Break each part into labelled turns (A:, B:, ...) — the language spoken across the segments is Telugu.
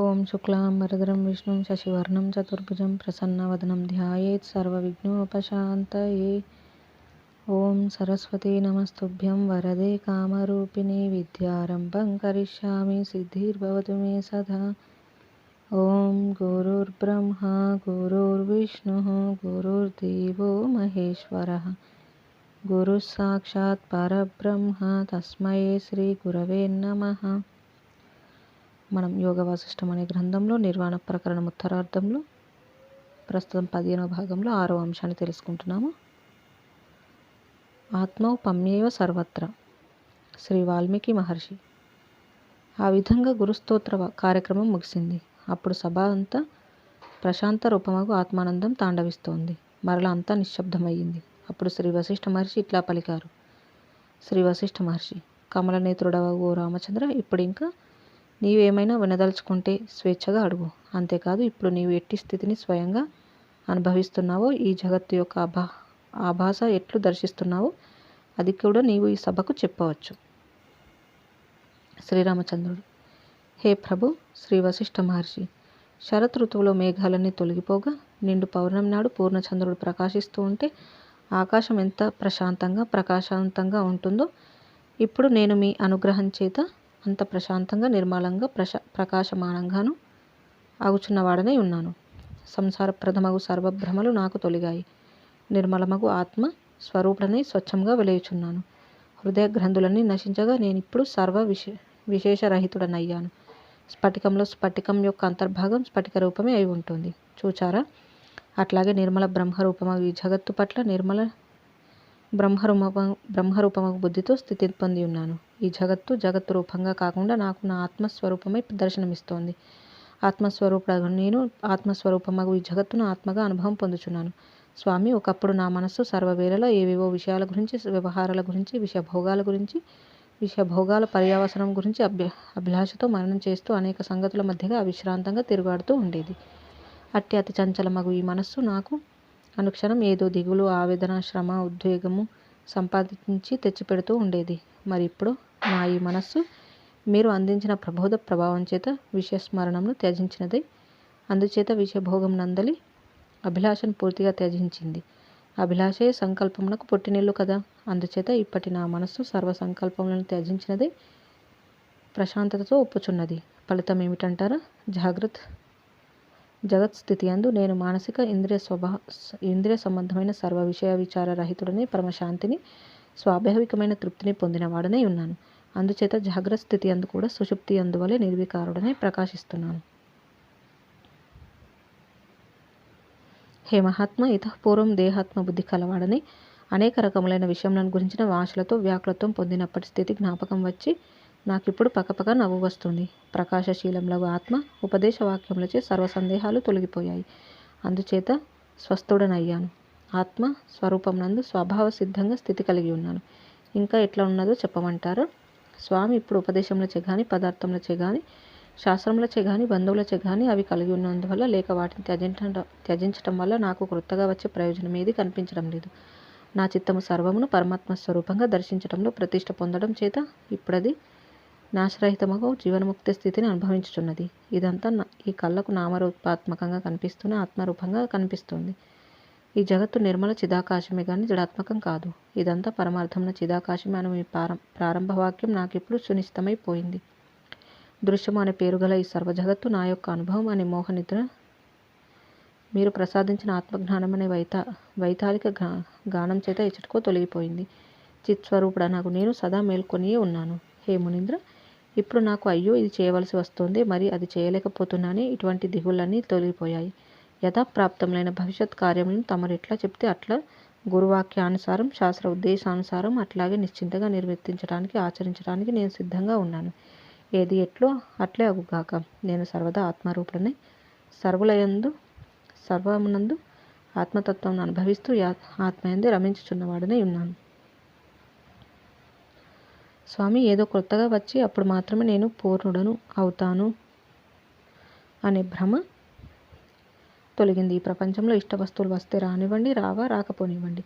A: ॐ शुक्लां वरदरं विष्णुं शशिवर्णं चतुर्भुजं प्रसन्नवदनं ध्यायेत् सर्वविघ्नोपशान्तये ॐ सरस्वती नमस्तुभ्यं वरदे कामरूपिणे विद्यारम्भं करिष्यामि सिद्धिर्भवतु मे सदा ॐ गुरुर्ब्रह्मा गुरुर्विष्णुः गुरुर्देवो महेश्वरः गुरुः साक्षात् परब्रह्म तस्मै श्रीगुरवे नमः మనం యోగ వాసిష్టం అనే గ్రంథంలో నిర్వాణ ప్రకరణం ఉత్తరార్థంలో ప్రస్తుతం పదిహేనవ భాగంలో ఆరో అంశాన్ని తెలుసుకుంటున్నాము ఆత్మౌపమ్యేవ సర్వత్ర శ్రీ వాల్మీకి మహర్షి ఆ విధంగా గురుస్తోత్ర కార్యక్రమం ముగిసింది అప్పుడు సభ అంతా ప్రశాంత రూపమగు ఆత్మానందం తాండవిస్తోంది మరలా అంతా నిశ్శబ్దమయ్యింది అప్పుడు శ్రీ వశిష్ఠ మహర్షి ఇట్లా పలికారు శ్రీ వశిష్ఠ మహర్షి కమలనేత్రుడవ ఓ రామచంద్ర ఇప్పుడు ఇంకా నీవేమైనా వినదలుచుకుంటే స్వేచ్ఛగా అడుగు అంతేకాదు ఇప్పుడు నీవు ఎట్టి స్థితిని స్వయంగా అనుభవిస్తున్నావో ఈ జగత్తు యొక్క అభా ఆభాస ఎట్లు దర్శిస్తున్నావో అది కూడా నీవు ఈ సభకు చెప్పవచ్చు శ్రీరామచంద్రుడు హే ప్రభు శ్రీ వశిష్ఠ మహర్షి శరత్ ఋతువులో మేఘాలన్నీ తొలగిపోగా నిండు పౌర్ణమి నాడు పూర్ణచంద్రుడు ప్రకాశిస్తూ ఉంటే ఆకాశం ఎంత ప్రశాంతంగా ప్రకాశాంతంగా ఉంటుందో ఇప్పుడు నేను మీ అనుగ్రహం చేత అంత ప్రశాంతంగా నిర్మలంగా ప్రశా ప్రకాశమానంగాను ఆగుచున్నవాడనే ఉన్నాను సంసార ప్రథమగు సర్వభ్రమలు నాకు తొలిగాయి నిర్మలమగు ఆత్మ స్వరూపుడని స్వచ్ఛంగా వెలయుచున్నాను హృదయ గ్రంథులన్నీ నశించగా నేను ఇప్పుడు సర్వ విశేష విశేషరహితుడనయ్యాను స్ఫటికంలో స్ఫటికం యొక్క అంతర్భాగం స్ఫటిక రూపమే అయి ఉంటుంది చూచారా అట్లాగే నిర్మల బ్రహ్మరూపం ఈ జగత్తు పట్ల నిర్మల బ్రహ్మరూప బ్రహ్మరూపమగు బుద్ధితో స్థితి పొంది ఉన్నాను ఈ జగత్తు జగత్తు రూపంగా కాకుండా నాకు నా ఆత్మస్వరూపమే దర్శనమిస్తోంది ఆత్మస్వరూపుడు నేను ఆత్మస్వరూపమగు ఈ జగత్తును ఆత్మగా అనుభవం పొందుచున్నాను స్వామి ఒకప్పుడు నా మనస్సు సర్వవేళలో ఏవేవో విషయాల గురించి వ్యవహారాల గురించి విషభోగాల గురించి విషభోగాల పర్యావసనం గురించి అభ్య అభిలాషతో మరణం చేస్తూ అనేక సంగతుల మధ్యగా అవిశ్రాంతంగా తిరుగాడుతూ ఉండేది అట్టి అతి చంచలమగు ఈ మనస్సు నాకు అనుక్షణం ఏదో దిగులు ఆవేదన శ్రమ ఉద్వేగము సంపాదించి తెచ్చిపెడుతూ ఉండేది మరి ఇప్పుడు నా ఈ మనస్సు మీరు అందించిన ప్రబోధ ప్రభావం చేత విషయస్మరణను త్యజించినది అందుచేత విషయభోగం నందలి అభిలాషను పూర్తిగా త్యజించింది అభిలాషే సంకల్పమునకు పుట్టినెల్లు కదా అందుచేత ఇప్పటి నా మనస్సు సర్వ సంకల్పములను త్యజించినదే ప్రశాంతతతో ఒప్పుచున్నది ఫలితం ఏమిటంటారా జాగ్రత్త జగత్స్థితి అందు నేను మానసిక ఇంద్రియ స్వభా ఇంద్రియ సంబంధమైన సర్వ విషయ విచార రహితుడని పరమశాంతిని స్వాభావికమైన తృప్తిని పొందినవాడనే ఉన్నాను అందుచేత జాగ్రత్త స్థితి అందు కూడా సుషుప్తి అందువలే నిర్వికారుడనే ప్రకాశిస్తున్నాను హే మహాత్మ ఇతపూర్వం దేహాత్మ బుద్ధి కలవాడని అనేక రకములైన విషయములను గురించిన వాషలతో వ్యాకులత్వం పొందినప్పటి స్థితి జ్ఞాపకం వచ్చి నాకిప్పుడు పక్కపక్క నవ్వు వస్తుంది ప్రకాశశీలంలో ఆత్మ సర్వ సర్వసందేహాలు తొలగిపోయాయి అందుచేత స్వస్థుడనయ్యాను ఆత్మ స్వరూపమునందు స్వభావ సిద్ధంగా స్థితి కలిగి ఉన్నాను ఇంకా ఎట్లా ఉన్నదో చెప్పమంటారు స్వామి ఇప్పుడు ఉపదేశంలోచే కానీ పదార్థంలోచే కానీ శాస్త్రంలోచే కానీ బంధువులచే కానీ అవి కలిగి ఉన్నందువల్ల లేక వాటిని త్యజించడం త్యజించడం వల్ల నాకు క్రొత్తగా వచ్చే ప్రయోజనం ఏది కనిపించడం లేదు నా చిత్తము సర్వమును పరమాత్మ స్వరూపంగా దర్శించడంలో ప్రతిష్ట పొందడం చేత ఇప్పుడది నాశరహితమగు జీవన్ముక్తి స్థితిని అనుభవించుచున్నది ఇదంతా ఈ కళ్ళకు నామరూపాత్మకంగా కనిపిస్తూనే ఆత్మరూపంగా కనిపిస్తుంది ఈ జగత్తు నిర్మల చిదాకాశమే కానీ జడాత్మకం కాదు ఇదంతా పరమార్థమున చిదాకాశమే అని మీ ప్రారం ప్రారంభవాక్యం ఇప్పుడు సునిశ్చితమైపోయింది దృశ్యం అనే పేరుగల ఈ సర్వజగత్తు నా యొక్క అనుభవం అనే మోహనిద్ర మీరు ప్రసాదించిన ఆత్మజ్ఞానం అనే వైతా వైతాళిక గా గానం చేత ఇచ్చటకో తొలగిపోయింది నాకు నేను సదా మేల్కొనియే ఉన్నాను హే మునీంద్ర ఇప్పుడు నాకు అయ్యో ఇది చేయవలసి వస్తుంది మరి అది చేయలేకపోతున్నానే ఇటువంటి దిగులన్నీ తొలగిపోయాయి యథాప్రాప్తములైన భవిష్యత్ కార్యములను తమరు ఎట్లా చెప్తే అట్లా గురువాక్యానుసారం శాస్త్ర ఉద్దేశానుసారం అట్లాగే నిశ్చింతగా నిర్వర్తించడానికి ఆచరించడానికి నేను సిద్ధంగా ఉన్నాను ఏది ఎట్లో అట్లే అగుగాక నేను సర్వదా ఆత్మరూపుడనే సర్వులయందు సర్వమునందు ఆత్మతత్వం అనుభవిస్తూ ఆత్మయందే రమించుచున్నవాడనే ఉన్నాను స్వామి ఏదో క్రొత్తగా వచ్చి అప్పుడు మాత్రమే నేను పూర్ణుడను అవుతాను అనే భ్రమ తొలగింది ఈ ప్రపంచంలో ఇష్ట వస్తువులు వస్తే రానివ్వండి రావా రాకపోనివ్వండి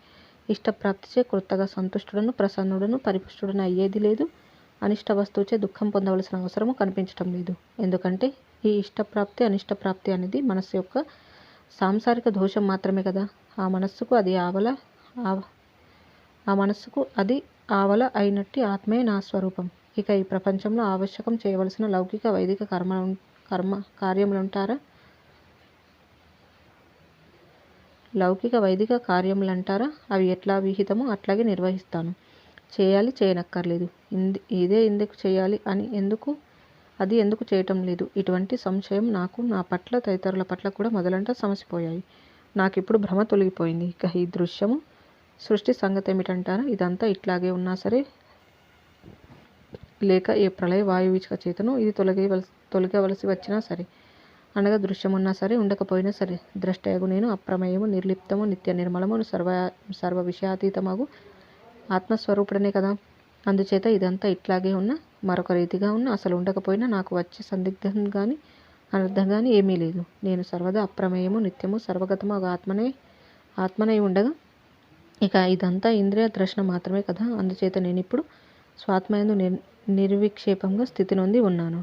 A: ఇష్టప్రాప్తిచే క్రొత్తగా సంతుష్టుడను ప్రసన్నుడను పరిపుష్టుడను అయ్యేది లేదు అనిష్ట వస్తువుచే దుఃఖం పొందవలసిన అవసరము కనిపించటం లేదు ఎందుకంటే ఈ ఇష్టప్రాప్తి అనిష్టప్రాప్తి అనేది మనస్సు యొక్క సాంసారిక దోషం మాత్రమే కదా ఆ మనస్సుకు అది ఆవల ఆ మనస్సుకు అది ఆవల అయినట్టి ఆత్మే నా స్వరూపం ఇక ఈ ప్రపంచంలో ఆవశ్యకం చేయవలసిన లౌకిక వైదిక కర్మ కర్మ కార్యములంటారా లౌకిక వైదిక కార్యములంటారా అవి ఎట్లా విహితమో అట్లాగే నిర్వహిస్తాను చేయాలి చేయనక్కర్లేదు ఇంది ఇదే ఎందుకు చేయాలి అని ఎందుకు అది ఎందుకు చేయటం లేదు ఇటువంటి సంశయం నాకు నా పట్ల తదితరుల పట్ల కూడా మొదలంట సమసిపోయాయి నాకు ఇప్పుడు భ్రమ తొలగిపోయింది ఇక ఈ దృశ్యము సృష్టి సంగతి ఏమిటంటారా ఇదంతా ఇట్లాగే ఉన్నా సరే లేక ఏ ప్రళయ వాయువీచిక చేతను ఇది తొలగివలసి తొలగవలసి వచ్చినా సరే అనగా దృశ్యమున్నా సరే ఉండకపోయినా సరే ద్రష్టయగు నేను అప్రమేయము నిర్లిప్తము నిత్య నిర్మలము సర్వ సర్వ విషయాతీతమగు ఆత్మస్వరూపుడనే కదా అందుచేత ఇదంతా ఇట్లాగే ఉన్న మరొక రీతిగా ఉన్న అసలు ఉండకపోయినా నాకు వచ్చే సందిగ్ధం కానీ అనర్థం కానీ ఏమీ లేదు నేను సర్వదా అప్రమేయము నిత్యము సర్వగతము ఆత్మనే ఆత్మనై ఉండగా ఇక ఇదంతా ఇంద్రియ తృష్ణ మాత్రమే కదా అందుచేత నేను ఇప్పుడు స్వాత్మయందు నిర్ నిర్విక్షేపంగా స్థితి నొంది ఉన్నాను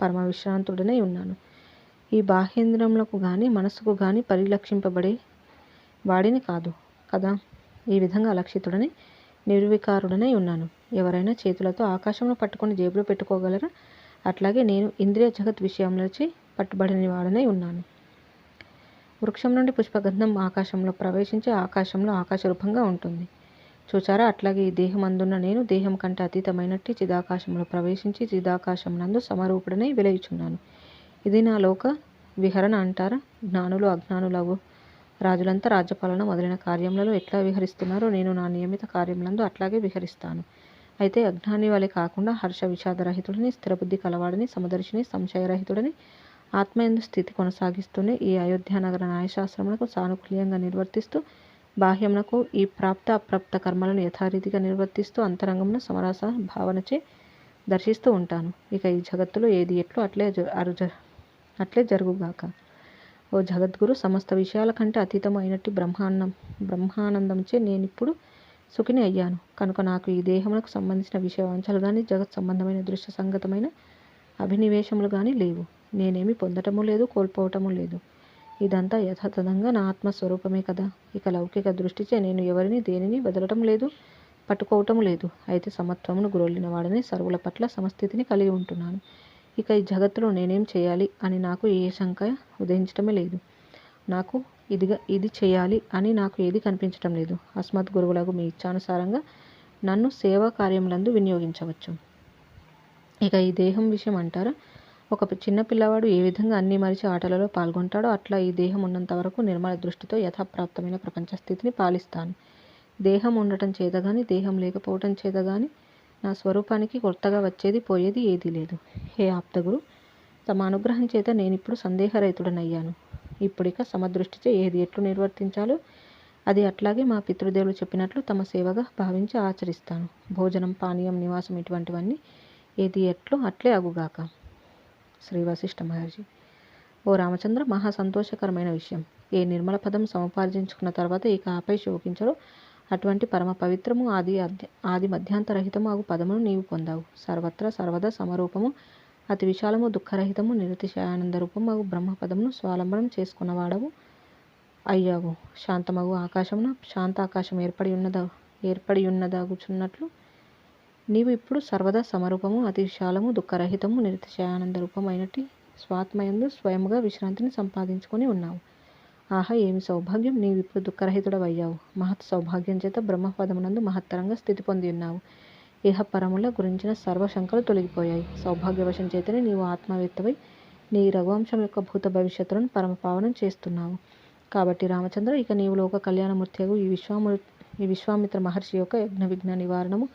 A: పరమ విశ్రాంతుడనే ఉన్నాను ఈ బాహ్యేంద్రములకు కానీ మనస్సుకు కానీ పరిలక్షింపబడే వాడిని కాదు కదా ఈ విధంగా అలక్షితుడని నిర్వికారుడనై ఉన్నాను ఎవరైనా చేతులతో ఆకాశంలో పట్టుకొని జేబులో పెట్టుకోగలరా అట్లాగే నేను ఇంద్రియ జగత్ విషయంలోచి పట్టుబడిన వాడనై ఉన్నాను వృక్షం నుండి పుష్పగంధం ఆకాశంలో ప్రవేశించి ఆకాశంలో ఆకాశరూపంగా ఉంటుంది చూచారా అట్లాగే ఈ దేహం అందున్న నేను దేహం కంటే అతీతమైనట్టి చిదాకాశంలో ప్రవేశించి చిదాకాశమునందు సమరూపుడనే వెలయుచున్నాను ఇది నా లోక విహరణ అంటారా జ్ఞానులు అజ్ఞానులవు రాజులంతా రాజ్యపాలన మొదలైన కార్యములలో ఎట్లా విహరిస్తున్నారో నేను నా నియమిత కార్యములందు అట్లాగే విహరిస్తాను అయితే అజ్ఞాని వలె కాకుండా హర్ష విషాదరహితుడిని స్థిరబుద్ధి కలవాడిని సమదర్శిని సంశయరహితుడని ఆత్మయందు స్థితి కొనసాగిస్తూనే ఈ అయోధ్యానగర న్యాయశాస్త్రములకు సానుకూల్యంగా నిర్వర్తిస్తూ బాహ్యమునకు ఈ ప్రాప్త అప్రాప్త కర్మలను యథారీతిగా నిర్వర్తిస్తూ అంతరంగమున సమరస భావనచే దర్శిస్తూ ఉంటాను ఇక ఈ జగత్తులో ఏది ఎట్లు అట్లే అరుజ అట్లే జరుగుగాక ఓ జగద్గురు సమస్త విషయాల కంటే అతీతమైనట్టు బ్రహ్మాండం బ్రహ్మానందంచే నేను ఇప్పుడు సుఖిని అయ్యాను కనుక నాకు ఈ దేహమునకు సంబంధించిన విషయవాంఛలు కానీ జగత్ సంబంధమైన దృశ్య సంగతమైన అభినివేశములు కానీ లేవు నేనేమి పొందటము లేదు కోల్పోవటము లేదు ఇదంతా యథాతథంగా నా ఆత్మస్వరూపమే కదా ఇక లౌకిక దృష్టిచే నేను ఎవరిని దేనిని వదలటం లేదు పట్టుకోవటం లేదు అయితే సమత్వమును గురొల్లిన వాడని సర్వుల పట్ల సమస్థితిని కలిగి ఉంటున్నాను ఇక ఈ జగత్తులో నేనేం చేయాలి అని నాకు ఏ శంక ఉదయించటమే లేదు నాకు ఇదిగా ఇది చేయాలి అని నాకు ఏది కనిపించటం లేదు అస్మత్ గురువులకు మీ ఇచ్చానుసారంగా నన్ను సేవా కార్యములందు వినియోగించవచ్చు ఇక ఈ దేహం విషయం అంటారా ఒక చిన్న పిల్లవాడు ఏ విధంగా అన్ని మరిచి ఆటలలో పాల్గొంటాడో అట్లా ఈ దేహం ఉన్నంత వరకు నిర్మల దృష్టితో యథాప్రాప్తమైన ప్రపంచ స్థితిని పాలిస్తాను దేహం ఉండటం చేతగాని దేహం లేకపోవటం చేతగాని నా స్వరూపానికి కొత్తగా వచ్చేది పోయేది ఏదీ లేదు హే ఆప్తగురు తమ అనుగ్రహం చేత నేనిప్పుడు సందేహరహితుడనయ్యాను ఇప్పుడిక సమదృష్టిచే ఏది ఎట్లు నిర్వర్తించాలో అది అట్లాగే మా పితృదేవులు చెప్పినట్లు తమ సేవగా భావించి ఆచరిస్తాను భోజనం పానీయం నివాసం ఇటువంటివన్నీ ఏది ఎట్లు అట్లే అగుగాక శ్రీ వశిష్ఠ మహర్షి ఓ రామచంద్ర మహా సంతోషకరమైన విషయం ఏ నిర్మల పదం సముపార్జించుకున్న తర్వాత ఇక ఆపై శోకించరు అటువంటి పరమ పవిత్రము ఆది ఆది మధ్యాంతరహితము ఆగు పదమును నీవు పొందావు సర్వత్రా సర్వదా సమరూపము అతి విశాలము దుఃఖరహితము నిరతిశయానంద రూపము ఆగు బ్రహ్మపదమును స్వాలంబనం చేసుకున్నవాడవు అయ్యావు శాంతమగు ఆకాశమున శాంత ఆకాశం ఏర్పడి ఉన్నదా ఏర్పడి ఉన్నదాగుచున్నట్లు నీవు ఇప్పుడు సర్వదా సమరూపము అతి విశాలము దుఃఖరహితము నిరతిశయానంద రూపమైనటి స్వాత్మయందు స్వయముగా విశ్రాంతిని సంపాదించుకొని ఉన్నావు ఆహా ఏమి సౌభాగ్యం నీవు ఇప్పుడు దుఃఖరహితుడవయ్యావు మహత్ సౌభాగ్యం చేత బ్రహ్మపదమునందు మహత్తరంగా స్థితి పొంది ఉన్నావు ఇహ పరముల గురించిన సర్వశంకలు తొలగిపోయాయి సౌభాగ్యవశం చేతనే నీవు ఆత్మవేత్తవై నీ రఘువంశం యొక్క భూత భవిష్యత్తులను పరమపావనం చేస్తున్నావు కాబట్టి రామచంద్ర ఇక నీవు లోక కళ్యాణమూర్తి ఈ విశ్వాము ఈ విశ్వామిత్ర మహర్షి యొక్క యజ్ఞ విఘ్న నివారణము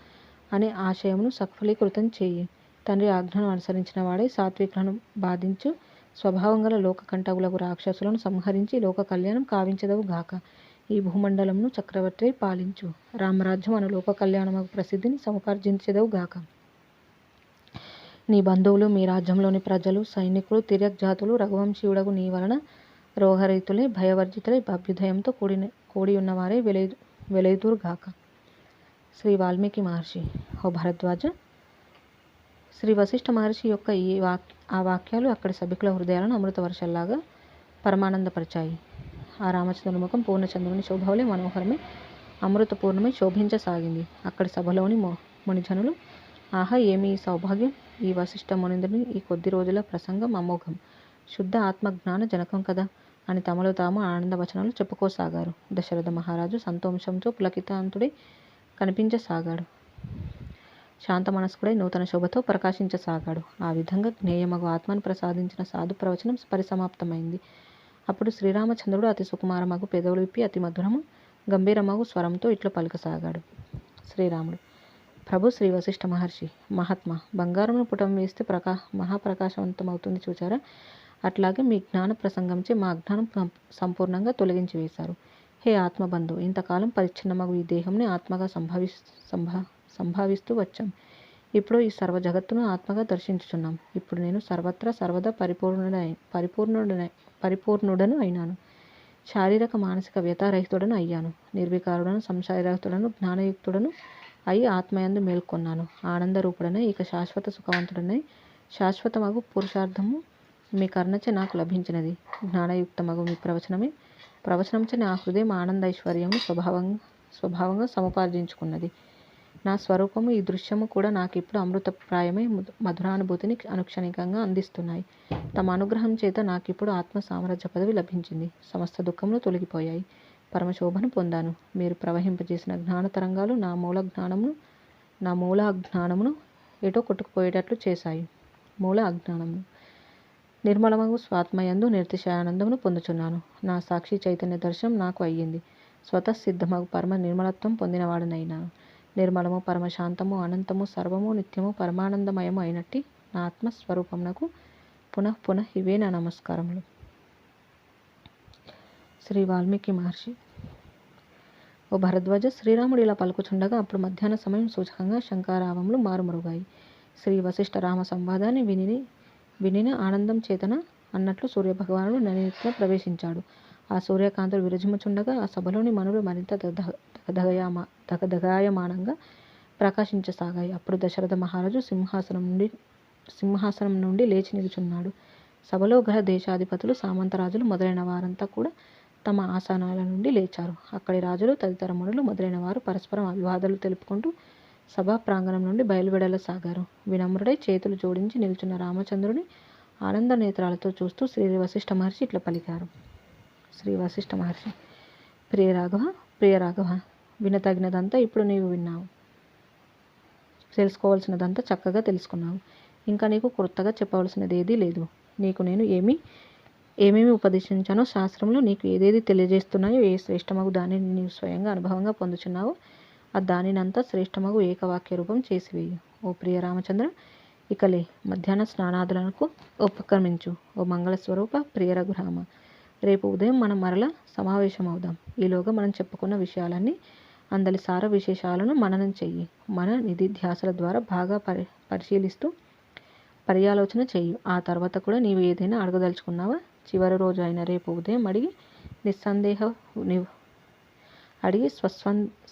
A: అనే ఆశయమును సఫలీకృతం చేయి తండ్రి ఆజ్ఞను అనుసరించిన వాడే సాత్వికులను బాధించు స్వభావం గల లోకకంఠకులకు రాక్షసులను సంహరించి లోక కళ్యాణం కావించదవు గాక ఈ భూమండలంను చక్రవర్తి పాలించు రామరాజ్యం అను లోక కళ్యాణము ప్రసిద్ధిని సముపార్జించదవు గాక నీ బంధువులు మీ రాజ్యంలోని ప్రజలు సైనికులు తిరక్ జాతులు రఘువంశీయుడకు నీ వలన రోహరీతులై భయవర్జితులై అభ్యుదయంతో కూడిన కూడి ఉన్నవారే వెలై వెలైదూరుగాక శ్రీ వాల్మీకి మహర్షి ఓ భరద్వాజ శ్రీ వశిష్ఠ మహర్షి యొక్క ఈ వాక్ ఆ వాక్యాలు అక్కడి సభికుల హృదయాలను అమృత వర్షాల్లాగా పరమానందపరిచాయి ఆ రామచంద్రముఖం పూర్ణచంద్రుని శోభవలే మనోహరమే అమృత పూర్ణమే శోభించసాగింది అక్కడి సభలోని మొ మునిజనులు ఆహా ఏమి ఈ సౌభాగ్యం ఈ వశిష్ఠ మునిందుని ఈ కొద్ది రోజుల ప్రసంగం అమోఘం శుద్ధ ఆత్మజ్ఞాన జనకం కదా అని తమలో తాము ఆనందవచనాలు చెప్పుకోసాగారు దశరథ మహారాజు సంతోషంతో పులకితాంతుడై కనిపించసాగాడు శాంత మనస్కుడై నూతన శోభతో ప్రకాశించసాగాడు ఆ విధంగా జ్ఞేయమగు ఆత్మను ప్రసాదించిన సాధు ప్రవచనం పరిసమాప్తమైంది అప్పుడు శ్రీరామచంద్రుడు అతి సుకుమారమగు పెదవులు విప్పి అతి మధురము గంభీరమగు స్వరంతో ఇట్లు పలుకసాగాడు శ్రీరాముడు ప్రభు శ్రీ వశిష్ఠ మహర్షి మహాత్మ బంగారమును పుటం వేస్తే ప్రకా మహాప్రకాశవంతమవుతుంది చూచారా అట్లాగే మీ జ్ఞాన ప్రసంగంచే మా అజ్ఞానం సంపూర్ణంగా తొలగించి వేశారు హే ఆత్మబంధు ఇంతకాలం పరిచ్ఛిన్నమగు ఈ దేహంని ఆత్మగా సంభావి సంభా సంభావిస్తూ వచ్చాం ఇప్పుడు ఈ సర్వ జగత్తును ఆత్మగా దర్శించుతున్నాం ఇప్పుడు నేను సర్వత్రా సర్వదా పరిపూర్ణుడై పరిపూర్ణుడై పరిపూర్ణుడను అయినాను శారీరక మానసిక వ్యతారహితుడను అయ్యాను నిర్వికారుడను సంశయరహితుడను జ్ఞానయుక్తుడను అయి ఆత్మయందు మేల్కొన్నాను ఆనందరూపుడనే ఇక శాశ్వత సుఖవంతుడనే శాశ్వతమగు పురుషార్థము మీ కర్ణచే నాకు లభించినది జ్ఞానయుక్తమగు మీ ప్రవచనమే ప్రవచనంచని నా హృదయం ఆనందైశ్వర్యము స్వభావం స్వభావంగా సముపార్జించుకున్నది నా స్వరూపము ఈ దృశ్యము కూడా నాకు ఇప్పుడు అమృతప్రాయమై మధురానుభూతిని అనుక్షణికంగా అందిస్తున్నాయి తమ అనుగ్రహం చేత నాకు ఇప్పుడు ఆత్మ సామ్రాజ్య పదవి లభించింది సమస్త దుఃఖములు తొలగిపోయాయి పరమశోభను పొందాను మీరు ప్రవహింపజేసిన జ్ఞాన తరంగాలు నా మూల జ్ఞానమును నా మూల అజ్ఞానమును ఎటో కొట్టుకుపోయేటట్లు చేశాయి మూల అజ్ఞానము నిర్మలమగు స్వాత్మయందు నిర్దిశానందమును పొందుచున్నాను నా సాక్షి చైతన్య దర్శనం నాకు అయ్యింది స్వతసిద్ధమగు పరమ నిర్మలత్వం పొందినవాడునైనాను నిర్మలము పరమశాంతము అనంతము సర్వము నిత్యము పరమానందమయము అయినట్టి నా ఆత్మస్వరూపమునకు పునః పునః ఇవే నా నమస్కారములు శ్రీ వాల్మీకి మహర్షి ఓ భరద్వాజ శ్రీరాముడు ఇలా పలుకుచుండగా అప్పుడు మధ్యాహ్న సమయం సూచకంగా శంకారావములు మారుమరుగాయి శ్రీ వశిష్ఠ రామ సంవాదాన్ని విని వినిన ఆనందం చేతన అన్నట్లు సూర్యభగవానుడు ననిత్య ప్రవేశించాడు ఆ సూర్యకాంతుడు విరజిమచుండగా ఆ సభలోని మనులు మరింత దగదగయామ దగదగాయమానంగా ప్రకాశించసాగాయి అప్పుడు దశరథ మహారాజు సింహాసనం నుండి సింహాసనం నుండి లేచి నిలుచున్నాడు సభలో గ్రహ దేశాధిపతులు సామంతరాజులు మొదలైన వారంతా కూడా తమ ఆసనాల నుండి లేచారు అక్కడి రాజులు తదితర మునులు మొదలైన వారు పరస్పరం అభివాదాలు తెలుపుకుంటూ సభా ప్రాంగణం నుండి సాగారు వినమ్రుడై చేతులు జోడించి నిల్చున్న రామచంద్రుని ఆనంద నేత్రాలతో చూస్తూ శ్రీ వశిష్ఠ మహర్షి ఇట్లా పలికారు శ్రీ వశిష్ఠ మహర్షి ప్రియ రాఘవ ప్రియ రాఘవ వినతగినదంతా ఇప్పుడు నీవు విన్నావు తెలుసుకోవాల్సినదంతా చక్కగా తెలుసుకున్నావు ఇంకా నీకు క్రొత్తగా చెప్పవలసినది ఏదీ లేదు నీకు నేను ఏమి ఏమేమి ఉపదేశించానో శాస్త్రంలో నీకు ఏదేది తెలియజేస్తున్నాయో ఏ శ్రేష్టమగు దాన్ని నీవు స్వయంగా అనుభవంగా పొందుచున్నావో ఆ దానినంతా శ్రేష్టమగు ఏకవాక్య రూపం చేసివి ఓ ప్రియ రామచంద్ర ఇకలే మధ్యాహ్న స్నానాదులకు ఉపక్రమించు ఓ మంగళస్వరూప ప్రియ రఘురామ రేపు ఉదయం మనం మరల సమావేశం అవుదాం ఈలోగా మనం చెప్పుకున్న విషయాలన్నీ అందరి సార విశేషాలను మననం చెయ్యి మన నిధి ధ్యాసల ద్వారా బాగా పరి పరిశీలిస్తూ పర్యాలోచన చెయ్యి ఆ తర్వాత కూడా నీవు ఏదైనా అడగదలుచుకున్నావా చివరి రోజు అయిన రేపు ఉదయం అడిగి నిస్సందేహ అడిగి స్వ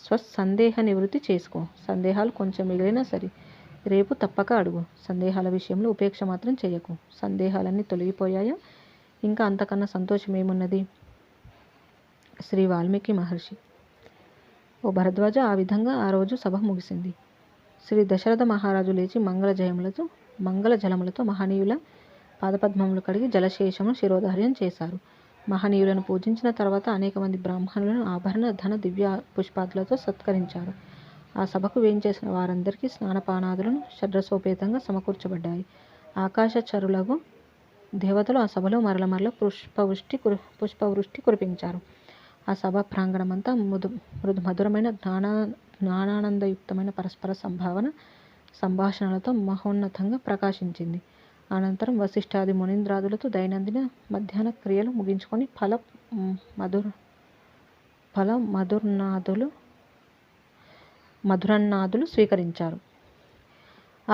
A: స్వసందేహ నివృత్తి చేసుకో సందేహాలు కొంచెం మిగిలినా సరే రేపు తప్పక అడుగు సందేహాల విషయంలో ఉపేక్ష మాత్రం చేయకు సందేహాలన్నీ తొలగిపోయాయా ఇంకా అంతకన్నా సంతోషం ఏమున్నది శ్రీ వాల్మీకి మహర్షి ఓ భరద్వాజ ఆ విధంగా ఆ రోజు సభ ముగిసింది శ్రీ దశరథ మహారాజు లేచి మంగళ జయములతో మంగళ జలములతో మహనీయుల పాదపద్మములు కడిగి జలశేషము శిరోధార్యం చేశారు మహనీయులను పూజించిన తర్వాత అనేక మంది బ్రాహ్మణులను ఆభరణ ధన దివ్య పుష్పాదులతో సత్కరించారు ఆ సభకు వేయించేసిన వారందరికీ స్నానపానాదులను షడ్రసోపేతంగా సమకూర్చబడ్డాయి ఆకాశ చరులకు దేవతలు ఆ సభలో మరల మరల పుష్పవృష్టి కురి పుష్పవృష్టి కురిపించారు ఆ సభ ప్రాంగణమంతా మృదు మృదు మధురమైన జ్ఞాన జ్ఞానానందయుక్తమైన పరస్పర సంభావన సంభాషణలతో మహోన్నతంగా ప్రకాశించింది అనంతరం వశిష్ఠాది మునీంద్రాదులతో దైనందిన మధ్యాహ్న క్రియలు ముగించుకొని ఫల మధుర ఫల మధుర్నాథులు మధురన్నాథులు స్వీకరించారు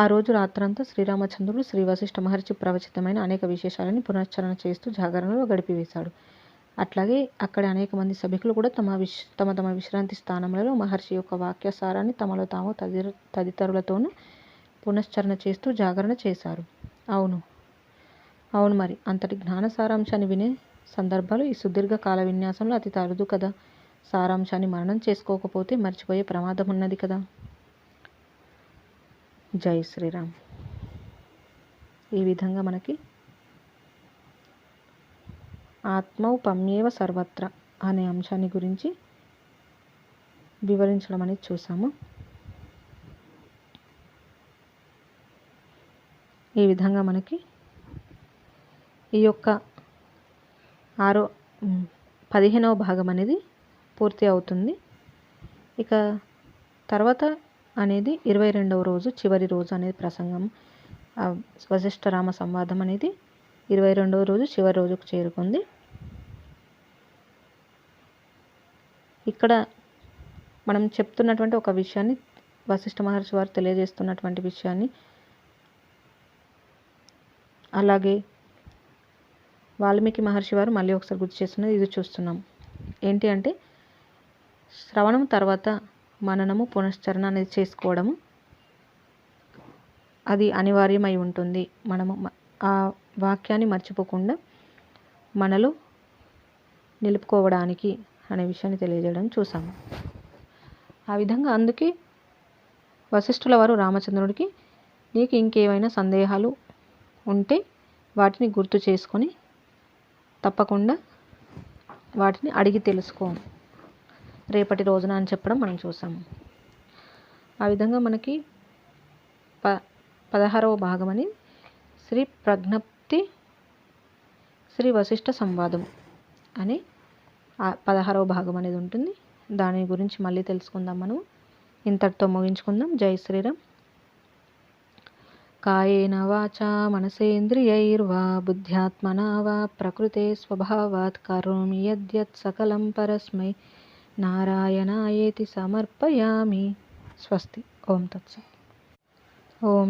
A: ఆ రోజు రాత్రంతా శ్రీరామచంద్రుడు శ్రీ వశిష్ఠ మహర్షి ప్రవచితమైన అనేక విశేషాలని పునశ్చరణ చేస్తూ జాగరణలో గడిపివేశాడు అట్లాగే అక్కడ అనేక మంది సభికులు కూడా తమ విశ్ తమ తమ విశ్రాంతి స్థానంలో మహర్షి యొక్క వాక్యసారాన్ని తమలో తాము తదితరులతోనూ పునశ్చరణ చేస్తూ జాగరణ చేశారు అవును అవును మరి అంతటి జ్ఞాన సారాంశాన్ని వినే సందర్భాలు ఈ సుదీర్ఘ కాల విన్యాసంలో అతి తరుదు కదా సారాంశాన్ని మరణం చేసుకోకపోతే మర్చిపోయే ప్రమాదం ఉన్నది కదా జై శ్రీరామ్ ఈ విధంగా మనకి ఆత్మౌపమ్యేవ సర్వత్ర అనే అంశాన్ని గురించి వివరించడం అనేది చూసాము ఈ విధంగా మనకి ఈ యొక్క ఆరో పదిహేనవ భాగం అనేది పూర్తి అవుతుంది ఇక తర్వాత అనేది ఇరవై రెండవ రోజు చివరి రోజు అనేది ప్రసంగం వశిష్ఠ రామ సంవాదం అనేది ఇరవై రెండవ రోజు చివరి రోజుకు చేరుకుంది ఇక్కడ మనం చెప్తున్నటువంటి ఒక విషయాన్ని వశిష్ఠ మహర్షి వారు తెలియజేస్తున్నటువంటి విషయాన్ని అలాగే వాల్మీకి మహర్షి వారు మళ్ళీ ఒకసారి గుర్తు చేస్తున్నది ఇది చూస్తున్నాం ఏంటి అంటే శ్రవణం తర్వాత మననము పునశ్చరణ అనేది చేసుకోవడము అది అనివార్యమై ఉంటుంది మనము ఆ వాక్యాన్ని మర్చిపోకుండా మనలో నిలుపుకోవడానికి అనే విషయాన్ని తెలియజేయడం చూసాము ఆ విధంగా అందుకే వశిష్ఠుల వారు రామచంద్రుడికి నీకు ఇంకేమైనా సందేహాలు ఉంటే వాటిని గుర్తు చేసుకొని తప్పకుండా వాటిని అడిగి తెలుసుకో రేపటి రోజున అని చెప్పడం మనం చూసాము ఆ విధంగా మనకి ప పదహారవ భాగం అని శ్రీ ప్రజ్ఞప్తి శ్రీ వశిష్ఠ సంవాదం అని పదహారవ భాగం అనేది ఉంటుంది దాని గురించి మళ్ళీ తెలుసుకుందాం మనం ఇంతటితో ముగించుకుందాం జై శ్రీరామ్ కాయేన వాచా మనసేంద్రియైర్వా బుద్ధ్యాత్మనా వా ప్రకృతే స్వభావాత్ కరోమి యద్యత్ సకలం పరస్మై నారాయణాయేతి సమర్పయామి స్వస్తి ఓం తత్సత్ ఓం